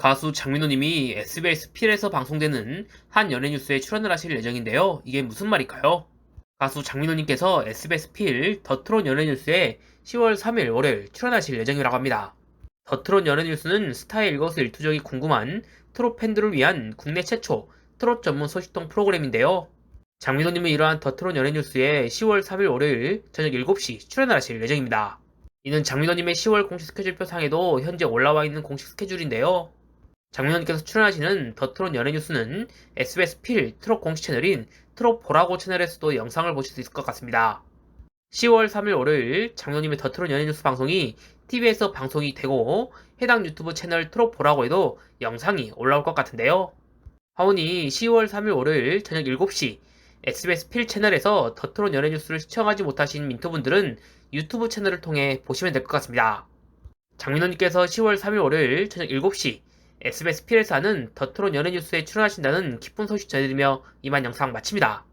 가수 장민호님이 SBS 필에서 방송되는 한 연예 뉴스에 출연을 하실 예정인데요. 이게 무슨 말일까요? 가수 장민호님께서 SBS 필 더트론 연예 뉴스에 10월 3일 월요일 출연하실 예정이라고 합니다. 더트론 연예 뉴스는 스타의 일거수 일투족이 궁금한 트롯 팬들을 위한 국내 최초 트롯 전문 소식통 프로그램인데요. 장민호님은 이러한 더트론 연예 뉴스에 10월 3일 월요일 저녁 7시 출연을 하실 예정입니다. 이는 장민호님의 10월 공식 스케줄표 상에도 현재 올라와 있는 공식 스케줄인데요. 장민호님께서 출연하시는 더트롯 연예뉴스는 SBS 필 트롯 공식 채널인 트롯 보라고 채널에서도 영상을 보실 수 있을 것 같습니다. 10월 3일 월요일 장민호님의 더트롯 연예뉴스 방송이 TV에서 방송이 되고 해당 유튜브 채널 트롯 보라고에도 영상이 올라올 것 같은데요. 하오니 10월 3일 월요일 저녁 7시 SBS 필 채널에서 더트롯 연예뉴스를 시청하지 못하신 민토분들은 유튜브 채널을 통해 보시면 될 것 같습니다. 장민호님께서 10월 3일 월요일 저녁 7시 SBS 하는 더트론 연예뉴스에 출연하신다는 기쁜 소식 전해드리며 이만 영상 마칩니다.